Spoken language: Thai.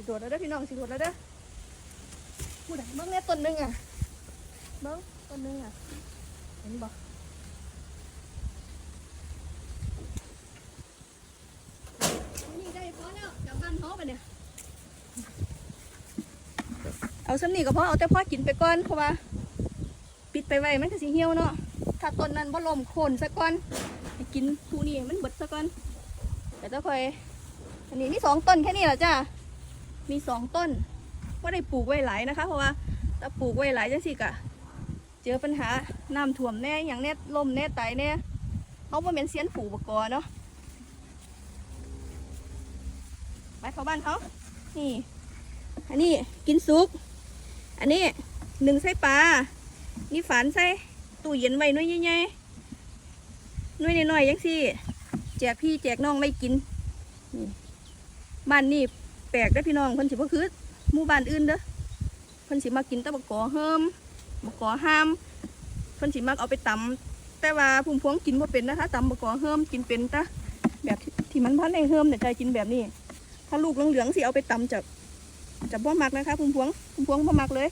สิโดดแล้วเด้อพี่น้องสิโดดแล้วเด้อพูดอะเบิ้งเนี่ยต้นหนึ่งอะเบิ้งต้นหนึ่งอะเห็นบ่นี่ได้พอแล้วกลับบ้านเขาไปเนี่ยเอาสำนี่ก็พอเอาแต่พอกินไปก่อนเพราะว่า ปิดไปไว้มันก็สิเหี่ยวเนาะถ้าต้นนั้นบ่ลมโคนซะก่อนกินผู้นี้ให้มันบดซะก่อนแต่จะค่อยอันนี้มีสองต้นแค่นี้แหละจ้า มีสองต้นว่าได้ปลูกไว้หลายนะคะ เพราะว่าถ้าปลูกไว้หลายจังสิกะเจอปัญหาน้ำท่วมแน่อย่างแน่ลมแน่ตายแน่เขาบ่เป็นเสียนปลูกบกอเนาะไปเข้าบ้านเขานี่ อันนี้กินซุปอันนี้หนึ่งไส้ปลา นี่ฝานใส่ตู้เย็นไว้หน้อยใหญ่ๆหน้อยน้อยๆยังสิแจกพี่แจกน้องไม่กิน บ้านนี่ ปลกได้พี่น้องเพิ่นสิบ่คือหมู่บ้านอื่นเด้อเพิ่นสิมากินแตะบกกอเฮิมบกกอห้ามเพิ่นสิมักเอาไปตำแต่ว่าพุ่มพวงกินบ่เป็นนะคะตำบกกอเฮิมกินเป็นตะแบบที่มันพันในเฮิมเนี่ยใจกินแบบนี้ ถ้าลูกเหลืองๆสิเอาไปตำจะจะบ่มักนะคะพุ่มพวงพุ่มพวงบ่มักเลย